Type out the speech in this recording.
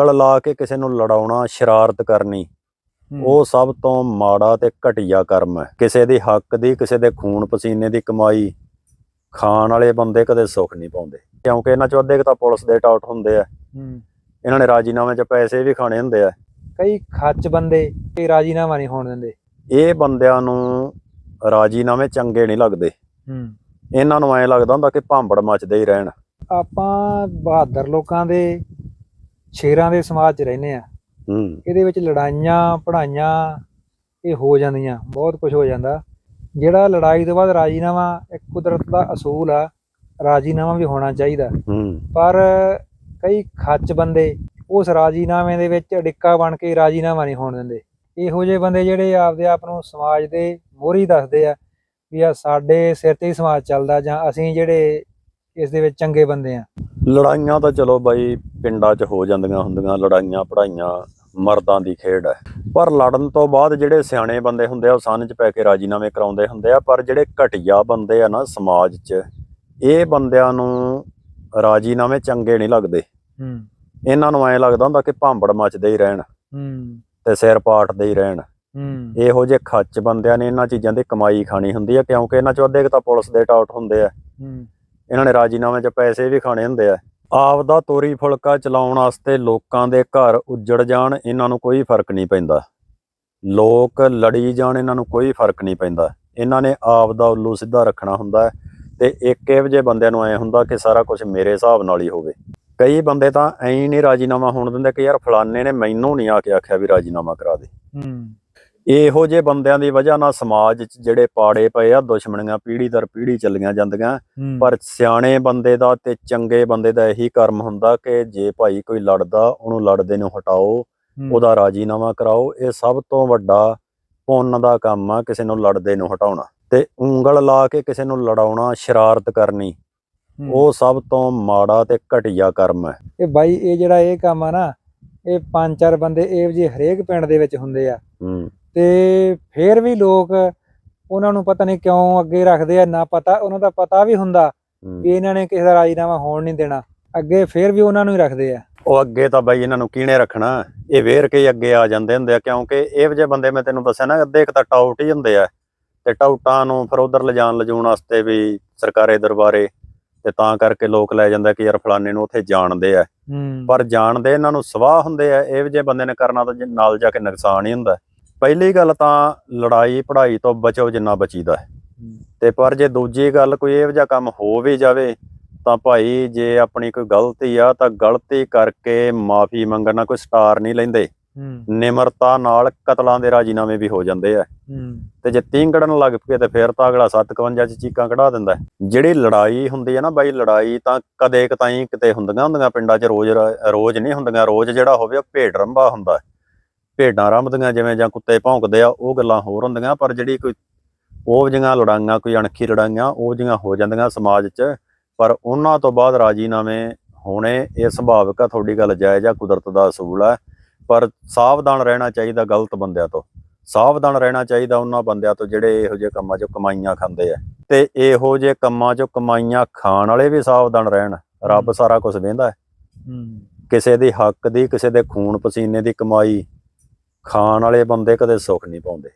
ਉਂਗਲ ਲਾ ਕੇ ਕਿਸੇ ਨੂੰ ਲੜਾਉਣਾ ਸ਼ਰਾਰਤ ਕਰਨੀ ਉਹ ਸਭ ਤੋਂ ਮਾੜਾ ਤੇ ਘਟੀਆ ਕਰਮ ਹੈ। ਕਿਸੇ ਦੀ ਹੱਕ ਦੀ ਕਿਸੇ ਦੇ ਖੂਨ ਪਸੀਨੇ ਦੀ ਕਮਾਈ ਖਾਣ ਵਾਲੇ ਬੰਦੇ ਕਦੇ ਸੁੱਖ ਨਹੀਂ ਪਾਉਂਦੇ। ਕਿਉਂਕਿ ਇਹਨਾਂ ਚੋਂ ਅੱਧੇ ਤਾਂ ਪੁਲਿਸ ਦੇ ਟਾਊਟ ਹੁੰਦੇ ਆ। ਇਹਨਾਂ ਨੇ ਰਾਜੀਨਾਮੇ 'ਚ ਪੈਸੇ ਵੀ ਖਾਣੇ ਹੁੰਦੇ ਆ। ਕਈ ਖੱਚ ਬੰਦੇ ਇਹ ਰਾਜੀਨਾਮਾ ਨਹੀਂ ਹੋਣ ਦਿੰਦੇ। ਇਹ ਬੰਦਿਆਂ ਨੂੰ ਰਾਜੀਨਾਮੇ ਚੰਗੇ ਨਹੀਂ ਲੱਗਦੇ। ਇਹਨਾਂ ਨੂੰ ਐਂ ਲੱਗਦਾ ਹੁੰਦਾ ਕਿ ਭਾਂਬੜ ਮੱਚਦੇ ਹੀ ਰਹਿਣ। ਆਪਾਂ ਬਹਾਦਰ ਲੋਕਾਂ ਦੇ ਸ਼ੇਰਾਂ ਦੇ ਸਮਾਜ 'ਚ ਰਹਿੰਦੇ ਆ। ਹੂੰ। ਇਹਦੇ ਵਿੱਚ ਲੜਾਈਆਂ ਪੜਾਈਆਂ ਇਹ ਹੋ ਜਾਂਦੀਆਂ ਬਹੁਤ ਕੁਝ ਹੋ ਜਾਂਦਾ। ਜਿਹੜਾ ਲੜਾਈ ਤੋਂ ਬਾਅਦ ਰਾਜੀਨਾਮਾ ਇੱਕ ਕੁਦਰਤ ਦਾ ਅਸੂਲ ਆ ਰਾਜੀਨਾਮਾ ਵੀ ਹੋਣਾ ਚਾਹੀਦਾ। ਹੂੰ। ਪਰ ਕਈ ਖੱਚ ਬੰਦੇ ਉਸ ਰਾਜੀਨਾਮੇ ਦੇ ਵਿੱਚ ਅੜਿੱਕਾ ਬਣ ਕੇ ਰਾਜੀਨਾਮਾ ਨਹੀਂ ਹੋਣ ਦਿੰਦੇ। ਇਹੋ ਜਿਹੇ ਬੰਦੇ ਜਿਹੜੇ ਆਪਦੇ ਆਪ ਨੂੰ ਸਮਾਜ ਦੇ ਮੋਹਰੀ ਦੱਸਦੇ ਆ ਵੀ ਆ ਸਾਡੇ ਸਿਰ ਤੇ ਹੀ ਸਮਾਜ ਚੱਲਦਾ ਜਾਂ ਅਸੀਂ ਜਿਹੜੇ ਇਸ ਦੇ ਵਿੱਚ ਚੰਗੇ ਬੰਦੇ ਆ। ਲੜਾਈਆਂ ਤਾਂ ਚਲੋ ਬਾਈ ਪਿੰਡਾਂ 'ਚ ਹੋ ਜਾਂਦੀਆਂ ਹੁੰਦੀਆਂ ਲੜਾਈਆਂ ਪੜਾਈਆਂ ਮਰਦਾਂ ਦੀ ਖੇਡ ਹੈ। ਪਰ ਲੜਨ ਤੋਂ ਬਾਅਦ ਜਿਹੜੇ ਸਿਆਣੇ ਬੰਦੇ ਹੁੰਦੇ ਆ ਉਹ ਸੰਨ 'ਚ ਪੈ ਕੇ ਰਾਜੀਨਾਮੇ ਕਰਾਉਂਦੇ ਹੁੰਦੇ ਆ ਪਰ ਜਿਹੜੇ ਘਟੀਆ ਬੰਦੇ ਆ ਨਾ ਸਮਾਜ 'ਚ ਇਹ ਬੰਦਿਆਂ ਨੂੰ ਰਾਜੀਨਾਮੇ ਚੰਗੇ ਨਹੀਂ ਲੱਗਦੇ। ਹੂੰ। ਇਹਨਾਂ ਨੂੰ ਐਂ ਲੱਗਦਾ ਹੁੰਦਾ ਕਿ ਭਾਂਬੜ ਮੱਚਦੇ ਹੀ ਰਹਿਣ ਹੂੰ। ਤੇ ਸਿਰ ਪਾਟਦੇ ਹੀ ਰਹਿਣ। ਹੂੰ। ਇਹੋ ਜਿਹੇ ਖੱਚ ਬੰਦਿਆਂ ਨੇ ਇਹਨਾਂ ਚੀਜ਼ਾਂ ਦੀ ਕਮਾਈ ਖਾਣੀ ਹੁੰਦੀ ਆ ਕਿਉਂਕਿ ਇਹਨਾਂ 'ਚੋਂ ਅੱਧੇ ਤਾਂ ਪੁਲਿਸ ਦੇ ਟਾਊਟ ਹੁੰਦੇ ਆ। ਹੂੰ। ਇਹਨਾਂ ਨੇ ਰਾਜੀਨਾਮੇ 'ਚ ਪੈਸੇ ਵੀ ਖਾਣੇ ਹੁੰਦੇ ਆ। ਆਪ ਦਾ ਤੋਰੀ ਫੁਲਕਾ ਚਲਾਉਣ ਵਾਸਤੇ ਲੋਕਾਂ ਦੇ ਘਰ ਉੱਜੜ ਜਾਣ, ਇਹਨਾਂ ਨੂੰ ਕੋਈ ਫ਼ਰਕ ਨਹੀਂ ਪੈਂਦਾ। ਲੋਕ ਲੜੀ ਜਾਣ, ਇਹਨਾਂ ਨੂੰ ਕੋਈ ਫ਼ਰਕ ਨਹੀਂ ਪੈਂਦਾ। ਇਹਨਾਂ ਨੇ ਆਪ ਦਾ ਉੱਲੂ ਸਿੱਧਾ ਰੱਖਣਾ ਹੁੰਦਾ ਤੇ ਇੱਕ ਇਹੋ ਜਿਹੇ ਬੰਦਿਆਂ ਨੂੰ ਐ ਹੁੰਦਾ ਕਿ ਸਾਰਾ ਕੁਝ ਮੇਰੇ ਹਿਸਾਬ ਨਾਲ ਹੀ ਹੋਵੇ। ਕਈ ਬੰਦੇ ਤਾਂ ਐਂ ਨਹੀਂ ਰਾਜੀਨਾਮਾ ਹੋਣ ਦਿੰਦੇ ਕਿ ਯਾਰ ਫਲਾਣੇ ਨੇ ਮੈਨੂੰ ਨਹੀਂ ਆ ਕੇ ਆਖਿਆ ਵੀ ਰਾਜੀਨਾਮਾ ਕਰਾ ਦੇ। ਹੂੰ। ਇਹੋ ਜਿਹੇ ਬੰਦਿਆਂ ਦੀ ਵਜ੍ਹਾ ਨਾਲ ਸਮਾਜ 'ਚ ਜਿਹੜੇ ਪਾੜੇ ਪਏ ਆ ਦੁਸ਼ਮਣੀਆਂ ਪੀੜ੍ਹੀ ਦਰ ਪੀੜ੍ਹੀ ਚੱਲੀਆਂ ਜਾਂਦੀਆਂ। ਪਰ ਸਿਆਣੇ ਬੰਦੇ ਦਾ ਤੇ ਚੰਗੇ ਬੰਦੇ ਦਾ ਇਹੀ ਕਰਮ ਹੁੰਦਾ ਕਿ ਜੇ ਭਾਈ ਕੋਈ ਲੜਦਾ ਉਹਨੂੰ ਲੜਦੇ ਨੂੰ ਹਟਾਓ। ਉਹਦਾ ਰਾਜੀਨਾਮਾ ਕਰਾਓ। ਇਹ ਸਭ ਤੋਂ ਵੱਡਾ ਪੁੰਨ ਦਾ ਕੰਮ ਆ ਕਿਸੇ ਨੂੰ ਲੜਦੇ ਨੂੰ ਹਟਾਉਣਾ। ਤੇ ਉਂਗਲ ਲਾ ਕੇ ਕਿਸੇ ਨੂੰ ਲੜਾਉਣਾ ਸ਼ਰਾਰਤ ਕਰਨੀ। ਉਹ ਸਭ ਤੋਂ ਮਾੜਾ ਤੇ ਘਟੀਆ ਕਰਮ ਹੈ। ਇਹ ਬਾਈ ਇਹ ਜਿਹੜਾ ਇਹ ਕੰਮ ਆ ਨਾ ਇਹ ਪੰਜ ਚਾਰ ਬੰਦੇ ਇਹੋ ਜਿਹੇ ਹਰੇਕ ਪਿੰਡ ਦੇ ਵਿੱਚ ਹੁੰਦੇ ਆ। ਤੇ ਫੇਰ ਵੀ ਲੋਕ ਉਹਨਾਂ ਨੂੰ ਪਤਾ ਨਹੀਂ ਕਿਉਂ ਅੱਗੇ ਰੱਖਦੇ ਆ ਨਾ ਪਤਾ ਉਹਨਾਂ ਦਾ ਪਤਾ ਵੀ ਹੁੰਦਾ। ਵੀ ਇਹਨਾਂ ਨੇ ਕਿਸੇ ਦਾ ਰਾਜੀਨਾਮਾ ਹੋਣ ਨਹੀਂ ਦੇਣਾ। ਅੱਗੇ ਫੇਰ ਵੀ ਉਹਨਾਂ ਨੂੰ ਹੀ ਰੱਖਦੇ ਆ। ਉਹ ਅੱਗੇ ਤਾਂ ਬਾਈ ਇਹਨਾਂ ਨੂੰ ਕਿਹਨੇ ਰੱਖਣਾ? ਇਹ ਵੇਰ ਕੇ ਅੱਗੇ ਆ ਜਾਂਦੇ ਹੁੰਦੇ ਆ ਕਿਉਂਕਿ ਇਹੋ ਜਿਹੇ ਬੰਦੇ ਮੈਂ ਤੈਨੂੰ ਦੱਸਿਆ ਨਾ ਅੱਧੇ ਇੱਕ ਤਾਂ ਟਾਊਟ ਹੀ ਹੁੰਦੇ ਆ। ਤੇ ਟਾਊਟਾਂ ਨੂੰ ਫਿਰ ਉਧਰ ਲਿਜਾਣ ਲਿਜਾਉਣ ਵਾਸਤੇ ਵੀ ਸਰਕਾਰੇ ਦਰਬਾਰੇ ਤੇ ਤਾਂ ਕਰਕੇ ਲੋਕ ਲੈ ਜਾਂਦਾ ਕਿ ਯਾਰ ਫਲਾਣੇ ਨੂੰ ਉੱਥੇ ਜਾਣਦੇ ਆ। ਪਰ ਜਾਣਦੇ ਇਹਨਾਂ ਨੂੰ ਸਵਾਹ ਹੁੰਦੇ ਆ ਇਹੋ ਜਿਹੇ ਬੰਦੇ ਨੇ ਕਰਨਾ ਤਾਂ ਨਾਲ ਜਾ ਕੇ ਨੁਕਸਾਨ ਹੀ ਹੁੰਦਾ। ਪਹਿਲੀ ਗੱਲ ਤਾਂ ਲੜਾਈ ਪੜਾਈ ਤੋਂ ਬਚੋ ਜਿੰਨਾ ਬਚੀਦਾ ਹੈ। ਤੇ ਪਰ ਜੇ ਦੂਜੀ ਗੱਲ ਕੋਈ ਇਹੋ ਜਿਹਾ ਕੰਮ ਹੋ ਵੀ ਜਾਵੇ ਤਾਂ ਭਾਈ ਜੇ ਆਪਣੀ ਕੋਈ ਗਲਤੀ ਆ ਤਾਂ ਗਲਤੀ ਕਰਕੇ ਮਾਫੀ ਮੰਗਣਾ ਕੋਈ ਸਟਾਰ ਨਹੀਂ ਲੈਂਦੇ। ਨਿਮਰਤਾ ਨਾਲ ਕਤਲਾਂ ਦੇ ਰਾਜੀਨਾਮੇ ਵੀ ਹੋ ਜਾਂਦੇ ਆ। ਤੇ ਜੇ ਤੀਂਗੜਨ ਲੱਗ ਪਏ ਤੇ ਫਿਰ ਤਾਂ ਅਗਲਾ 751 ਚ ਚੀਕਾਂ ਕਢਾ ਦਿੰਦਾ। ਜਿਹੜੀ ਲੜਾਈ ਹੁੰਦੀ ਹੈ ਨਾ ਬਾਈ ਲੜਾਈ ਤਾਂ ਕਦੇ ਕਤਾਈ ਕਿਤੇ ਹੁੰਦੀਆਂ ਹੁੰਦੀਆਂ ਪਿੰਡਾਂ 'ਚ ਰੋਜ਼ ਰੋਜ਼ ਨਹੀਂ ਹੁੰਦੀਆਂ। ਰੋਜ਼ ਜਿਹੜਾ ਹੋਵੇ ਉਹ ਭੇਡ ਰੰਭਾ ਹੁੰਦਾ। ਭੇਡਾਂ ਰੰਭਦੀਆਂ ਜਿਵੇਂ ਜਾਂ ਕੁੱਤੇ ਭੌਂਕਦੇ ਆ ਉਹ ਗੱਲਾਂ ਹੋਰ ਹੁੰਦੀਆਂ ਪਰ ਜਿਹੜੀ ਕੋਈ ਉਹ ਜਿਹੀਆਂ ਲੜਾਈਆਂ ਕੋਈ ਅਣਖੀ ਲੜਾਈਆਂ ਉਹ ਜਿਹੀਆਂ ਹੋ ਜਾਂਦੀਆਂ ਸਮਾਜ 'ਚ ਪਰ ਉਹਨਾਂ ਤੋਂ ਬਾਅਦ ਰਾਜੀਨਾਮੇ ਹੋਣੇ ਇਹ ਸੁਭਾਵਿਕ ਆ ਤੁਹਾਡੀ ਗੱਲ ਜਾਇਜ਼ ਆ ਕੁਦਰਤ ਦਾ ਅਸੂਲ ਹੈ ਪਰ ਸਾਵਧਾਨ ਰਹਿਣਾ ਚਾਹੀਦਾ ਗਲਤ ਬੰਦਿਆਂ ਤੋਂ। ਸਾਵਧਾਨ ਰਹਿਣਾ ਚਾਹੀਦਾ ਉਹਨਾਂ ਬੰਦਿਆਂ ਤੋਂ ਜਿਹੜੇ ਇਹੋ ਜਿਹੇ ਕੰਮਾਂ 'ਚੋਂ ਕਮਾਈਆਂ ਖਾਂਦੇ ਆ। ਤੇ ਇਹੋ ਜਿਹੇ ਕੰਮਾਂ 'ਚੋਂ ਕਮਾਈਆਂ ਖਾਣ ਵਾਲੇ ਵੀ ਸਾਵਧਾਨ ਰਹਿਣ ਰੱਬ ਸਾਰਾ ਕੁਝ ਵੇਂਦਾ। ਹੈ ਹੂੰ। ਕਿਸੇ ਦੀ ਹੱਕ ਦੀ ਕਿਸੇ ਦੇ ਖੂਨ ਪਸੀਨੇ ਦੀ ਕਮਾਈ ਖਾਣ ਵਾਲੇ ਬੰਦੇ ਕਦੇ ਸੁੱਖ ਨਹੀਂ ਪਾਉਂਦੇ।